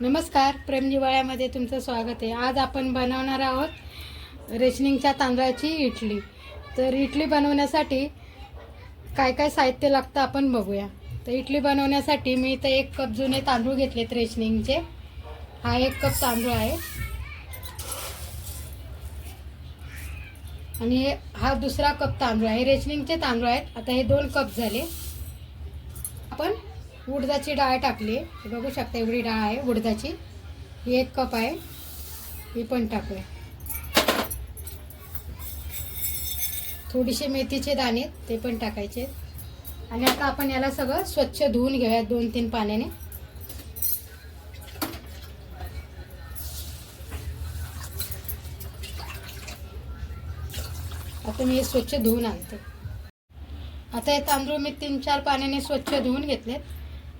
नमस्कार प्रेमजिवाळ्यामध्ये तुमचं स्वागत आहे. आज आपण बनवणार आहोत रेशनिंगच्या तांदळाची इडली. तर इडली बनवण्यासाठी काय काय साहित्य लागतं आपण बघूया. तर इडली बनवण्यासाठी मी इथं एक कप जुने तांदूळ घेतलेत रेशनिंगचे. हा एक कप तांदूळ आहे. आणि हा दुसरा कप तांदूळ आहे. रेशनिंगचे तांदूळ आहेत. आता हे दोन कप झाले. आपण उडदाची डाळ टाकली. हे बघू शकता एवढी डाळ आहे उडदाची. ही एक कप आहे. ही पण टाकूया. थोडीशी मेथीचे दाणे ते पण टाकायचे. आणि आता आपण याला सगळं स्वच्छ धुवून घेऊयात दोन तीन पाण्याने. आता मी हे स्वच्छ धुवून आणते. आता हे तांदूळ मी तीन चार पाण्याने स्वच्छ धुवून घेतलेत.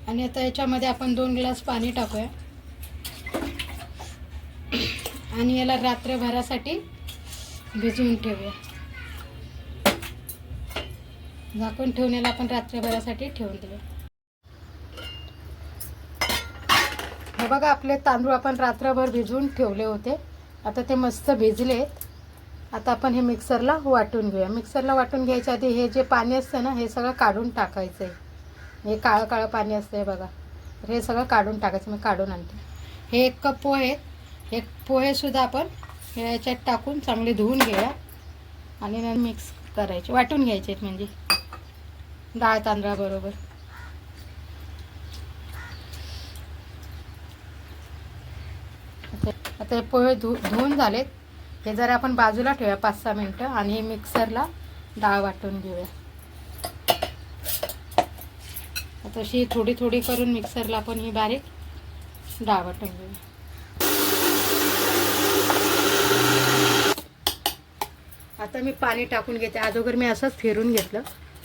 आणि आता याच्यामध्ये आपण दोन ग्लास पाणी टाकूया. आणि याला रात्रभरासाठी भिजवून ठेवूया. झाकून ठेवून याला आपण रात्रभरासाठी ठेवून देऊया हे बघा आपले तांदूळ आपण रात्रभर भिजवून ठेवले होते. आता ते मस्त भिजलेत. आता आपण हे मिक्सरला वाटून घेऊया. मिक्सरला वाटून घ्यायच्या आधी हे जे पाणी असतं ना हे सगळं काढून टाकायचं आहे हे काळं काळं पाणी असतं हे बघा. तर हे सगळं काढून टाकायचं मी काढून आणते. हे एक कप पोहे आहेत. हे पोहेसुद्धा आपण ह्याच्यात टाकून चांगले धुवून घेऊया. आणि नंतर मिक्स करायचे वाटून घ्यायचे आहेत म्हणजे. डाळ तांदळाबरोबर आता हे पोहे धु धुवून झालेत. हे जरा आपण बाजूला ठेवूया पाच सहा मिनटं. आणि हे मिक्सरला डाळ वाटून घेऊया. तशी थोडी थोडी करून मिक्सरला पण ही बारीक डाळ वाटून घेऊया आता मी पाणी टाकून घेते. अगोदर मी असंच फिरून घेतलं.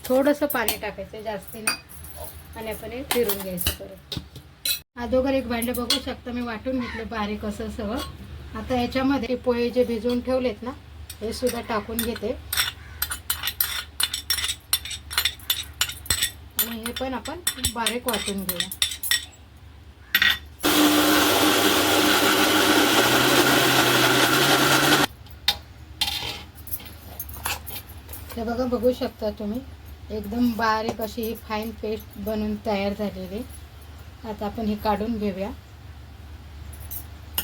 थोडंसं पाणी टाकायचं जास्ती नाही आणि आपण हे फिरून घ्यायचं परत. अगोदर एक भांडं बघू शकता. मी वाटून घेतलं बारीक असं सगळं. आता याच्यामध्ये पोहे जे भिजवून ठेवलेत ना हे सुद्धा टाकून घेते आणि हे पण आपण बारीक वाटून घेऊया हे बघा बघू शकता तुम्ही. एकदम बारीक अशी ही फाईन पेस्ट बनून तयार झालेली. आता आपण हे काढून घेऊया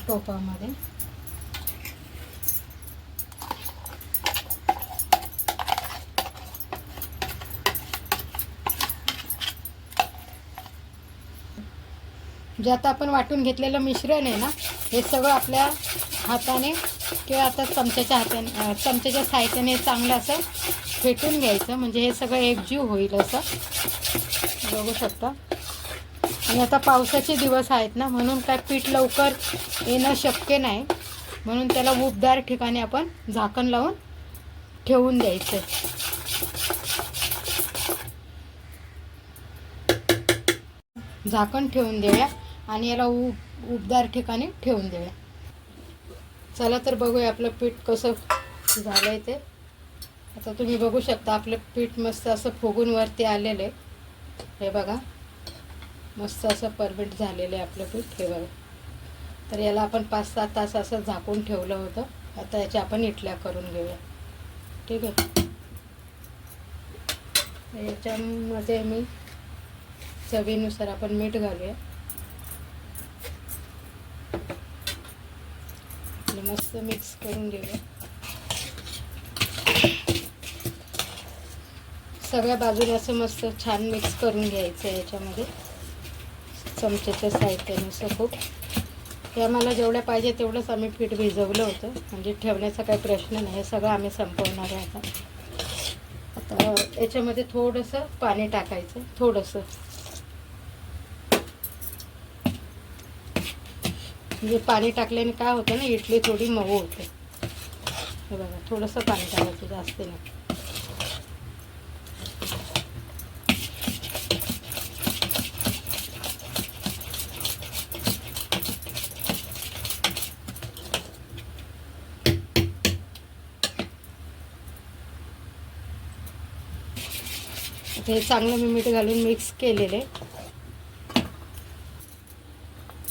टोपामध्ये. जे आता आपण वाटून घेतलेलं मिश्रण आहे ना हे सगळं आपल्या हाताने किंवा आता चमच्याच्या हाताने चमच्याच्या साहित्याने चांगलं असं फेटून घ्यायचं. म्हणजे हे सगळं एकजीव होईल असं. बघू शकता. आणि आता पावसाचे दिवस आहेत ना म्हणून काय पीठ लवकर येणं शक्य नाही. म्हणून त्याला उबदार ठिकाणी आपण झाकण लावून ठेवून द्यायचं. झाकण ठेवून देऊया. आणि याला उब उबदार ठिकाणी ठेवून देऊया. चला तर बघूया आपलं पीठ कसं झालं आहे ते. आता तुम्ही बघू शकता आपलं पीठ मस्त असं फुगून वरती आलेलं आहे. हे बघा. मस्त असं परमिट झालेलं आहे आपलं पीठ. हे बघा. तर याला आपण पाच सात तास असं झाकून ठेवलं होतं. आता याच्या आपण इटल्या करून घेऊया. ठीक आहे? याच्यामध्ये मी चवीनुसार आपण मीठ घालूया. मस्त मिक्स करून घेऊया. सगळ्या बाजूने असं मस्त छान मिक्स करून घ्यायचं आहे याच्यामध्ये. चमच्याच्या साहित्यानुसार खूप. हे आम्हाला जेवढ्या पाहिजे तेवढंच आम्ही पीठ भिजवलं होतं. म्हणजे ठेवण्याचा काही प्रश्न नाही. हे सगळं आम्ही संपवणार आहे आता. आता याच्यामध्ये थोडंसं पाणी टाकायचं. थोडंसं. म्हणजे पाणी टाकल्याने काय होतं ना इडली थोडी मऊ होते. हे बघा थोडंसं पाणी टाकायचं जास्त नाही. हे चांगलं मी मीठ घालून मिक्स केलेलं आहे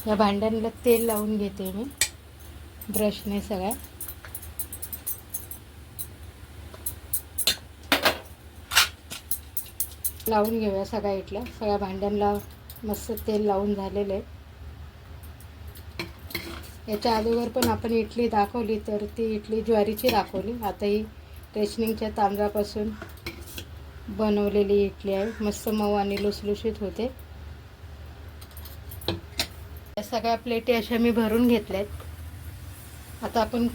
या भांड्यांना तेल लावून घेते मी. ब्रशने सगळ्या लावून घेऊया सगळ्या इथल्या. सगळ्या भांड्यांना मस्त तेल लावून झालेलं आहे. याच्या अगोदर पण आपण इडली दाखवली तर ती इडली ज्वारीची दाखवली. आता ही रेशनिंगच्या तांदळापासून बनवलेली इडली आहे. मस्त मऊ आणि लुसलुशीत होते. सगळ्या प्लेटी अशा मी भरून घेतल्यात. आता आपण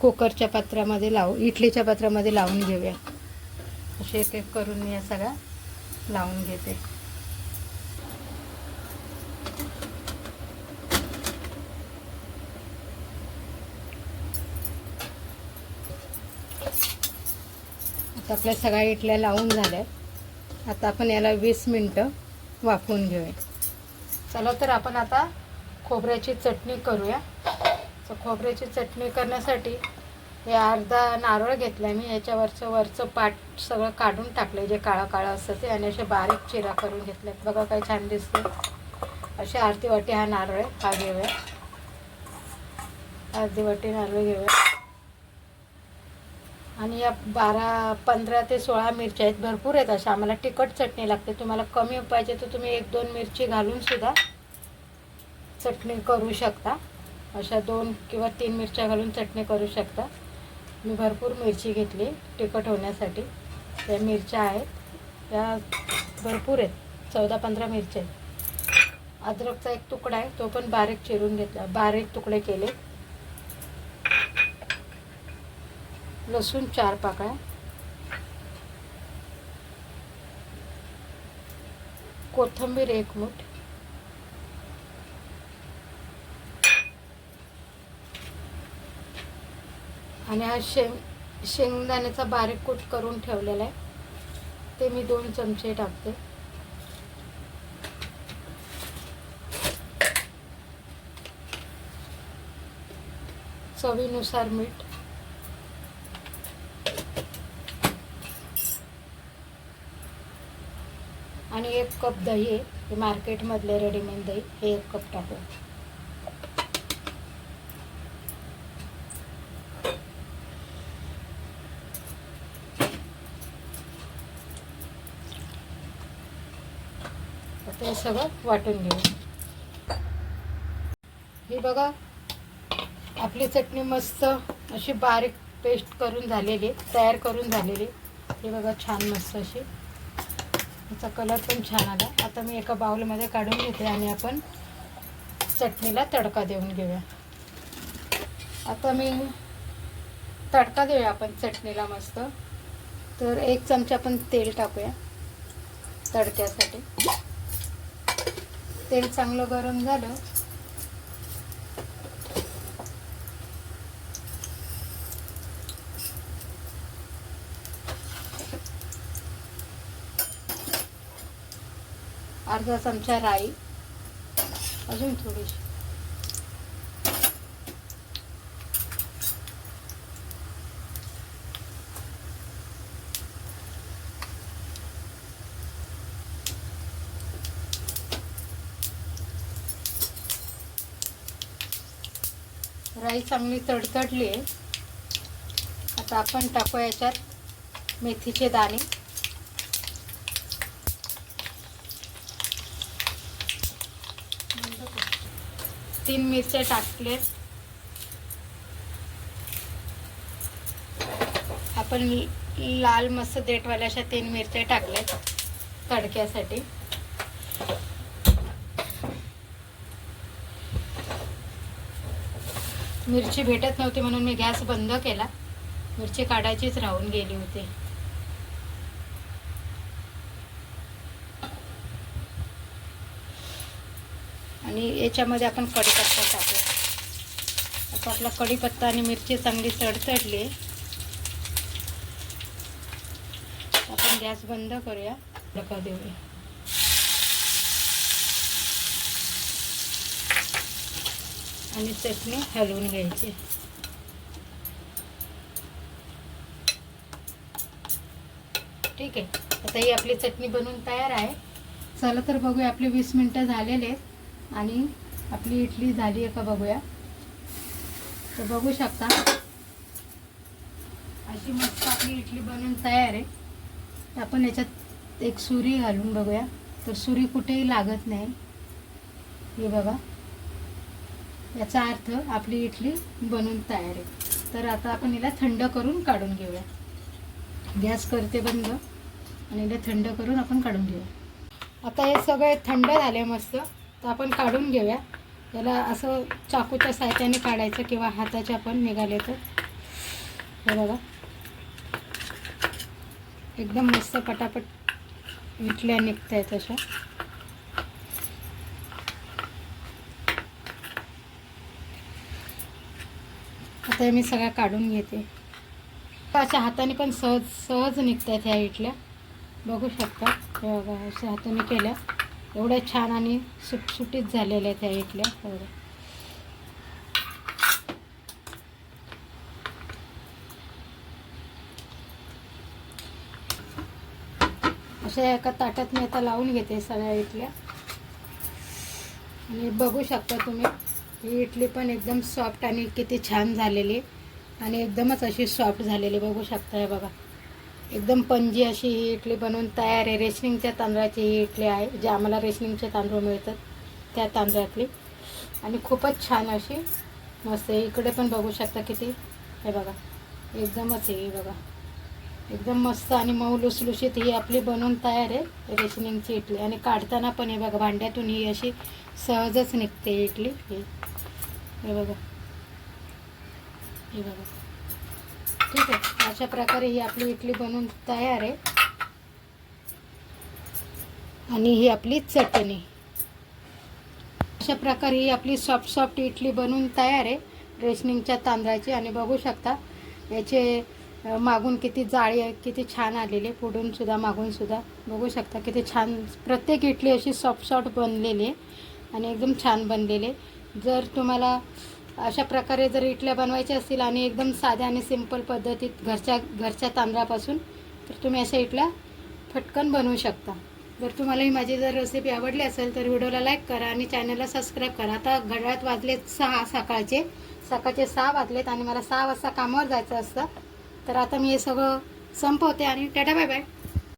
कुकरच्या पात्रामध्ये लावू इडलीच्या पात्रामध्ये लावून घेऊया. असे एक एक करून मी या सगळ्या लावून घेते. आता आपल्या सगळ्या इटल्या लावून झाल्या. आता आपण याला वीस मिनटं वाफवून घेऊया. चला तर आपण आता खोबऱ्याची चटणी करूया. तर खोबऱ्याची चटणी करण्यासाठी हे अर्धा नारळ घेतला मी याच्यावरचं वरचं पाट सगळं काढून टाकलं जे काळं काळं असतं ते आणि असे बारीक चिरा करून घेतल्यात. बघा काय छान दिसते असे अर्धी वाटी हा नारळ आहे हा घेऊया. अर्धी वाटी नारळ घेऊया. आणि या बारा पंधरा ते सोळा मिरच्या आहेत भरपूर आहेत अशा. आम्हाला तिखट चटणी लागते. तुम्हाला कमी पाहिजे तर तुम्ही एक दोन मिरची घालून सुद्धा चटणी करू शकता. अशा दोन किंवा तीन मिरच्या घालून चटणी करू शकता. मी भरपूर मिरची घेतली तिखट होण्यासाठी. त्या मिरच्या आहेत. त्या भरपूर आहेत. चौदा पंधरा मिरच्या आहेत. अद्रकचा एक तुकडा आहे. तो पण बारीक चिरून घेतला. बारीक तुकडे केले. लसूण चार पाकळ्या. कोथिंबीर एक मूठ. आणि हा शेंग शेंगदाण्याचा बारीक कूट करून ठेवलेला आहे. ते मी दोन चमचे टाकते. चवीनुसार मीठ. आणि एक कप दही आहे. हे मार्केटमधले रेडीमेड दही. हे एक कप टाकू. आता हे सगळं वाटून घेऊ. ही बघा आपली चटणी मस्त अशी बारीक पेस्ट करून झालेली तयार करून झालेली. हे बघा छान मस्त अशी. त्याचा कलर पण छान आला. आता मी एका बाऊलमध्ये काढून घेते आणि आपण चटणीला तडका देऊन घेऊया. आता मी तडका देऊया आपण चटणीला मस्त. तर एक चमचा आपण तेल टाकूया तडक्यासाठी. तेल चांगलं गरम झालं. अर्धा चमचा राई. अजून थोडीशी. राई चांगली तडतडली आहे. आता आपण टाकू याच्यात मेथीचे दाणे. तीन मिरच्या टाकलेत आपण लाल मस्त देटवाल्या अशा तीन मिरच्या टाकल्यात तडक्यासाठी. मिरची भेटत नव्हती म्हणून मी गॅस बंद केला. मिरची काढायचीच राहून गेली होती. आणि याच्यामध्ये आपण कढीपत्ता टाकू आता आपला कढीपत्ता आणि मिरची चांगली तडतडली आपण गॅस बंद करूया. तडका देऊया. आणि चटणी हलवून घ्यायची. ठीक आहे. आता ही आपली चटणी बनवून तयार आहे. चला तर बघूया आपले वीस मिनटं झालेले आहेत. आणि आपली इडली झाली आहे का बघूया. तर बघू शकता. अशी मस्त आपली इडली बनवून तयार आहे. आपण याच्यात एक सुरी घालून बघूया. तर सुरी कुठेही लागत नाही. हे बघा. याचा अर्थ आपली इडली बनवून तयार आहे. तर आता आपण हिला थंड करून काढून घेऊया. गॅस करते बंद आणि हिला थंड करून आपण काढून घेऊया. आता हे सगळे थंड झाले मस्त. तर आपण काढून घेऊया. याला असं चाकूच्या साह्याने काढायचं किंवा हाताच्या पण निघाले तर. हे बघा. एकदम मस्त पटापट इटल्या निघत आहेत अशा. आता मी सगळ्या काढून घेते. अशा हाताने पण सहज सहज निघतात ह्या इडल्या बघू शकता. हे बघा अशा हाताने केल्या. एवढ्या छान आणि सुटसुटीत झालेल्या आहेत ह्या इडल्या एवढ्या अशा एका ताटात मी आता लावून घेते सगळ्या इटल्या आणि बघू शकता तुम्ही. ही इडली पण एकदम सॉफ्ट आणि किती छान झालेली. आणि एकदमच अशी सॉफ्ट झालेली. बघू शकता हे बघा. एकदम पंजी अशी ही इडली बनवून तयार आहे. रेशनिंगच्या तांदळाची ही इडली आहे. जे आम्हाला रेशनिंगचे तांदूळ मिळतात त्या तांदळातली. आणि खूपच छान अशी मस्त आहे. इकडे पण बघू शकता किती. हे बघा. एकदमच आहे बघा. एकदम मस्त आणि मऊ लुसलुशीत ही आपली बनवून तयार आहे रेशनिंगची इडली. आणि काढताना पण हे बघा भांड्यातून ही अशी सहजच निघते इडली. ही. हे बघा. हे बघा. ठीक आहे. अशा प्रकारे ही आपली इडली बनवून तयार आहे. आणि ही आपली चटणी. अशा प्रकारे ही आपली सॉफ्ट सॉफ्ट इडली बनवून तयार आहे. रेशनिंगच्या तांदळाची. आणि बघू शकता याचे मागून किती जाळी आहे किती छान आलेली आहे. मागूनसुद्धा बघू शकता किती छान. प्रत्येक इडली अशी सॉफ्ट सॉफ्ट बनलेली आहे. आणि एकदम छान बनलेले. जर तुम्हाला अशा प्रकारे जर इटल्या बनवायच्या असतील आणि एकदम साध्या आणि सिंपल पद्धतीत घरच्या घरच्या तांदळापासून तर तुम्ही अशा इटल्या फटकन बनवू शकता. जर तुम्हाला ही माझी जर रेसिपी आवडली असेल तर व्हिडिओला लाईक करा आणि चॅनलला सबस्क्राईब करा. आता घड्याळात वाजलेत सहा सकाळचे. सकाळचे सहा वाजलेत आणि मला सहा वाजता कामावर जायचं असतं. तर आता मी हे सगळं संपवते आणि टाटा बाय बाय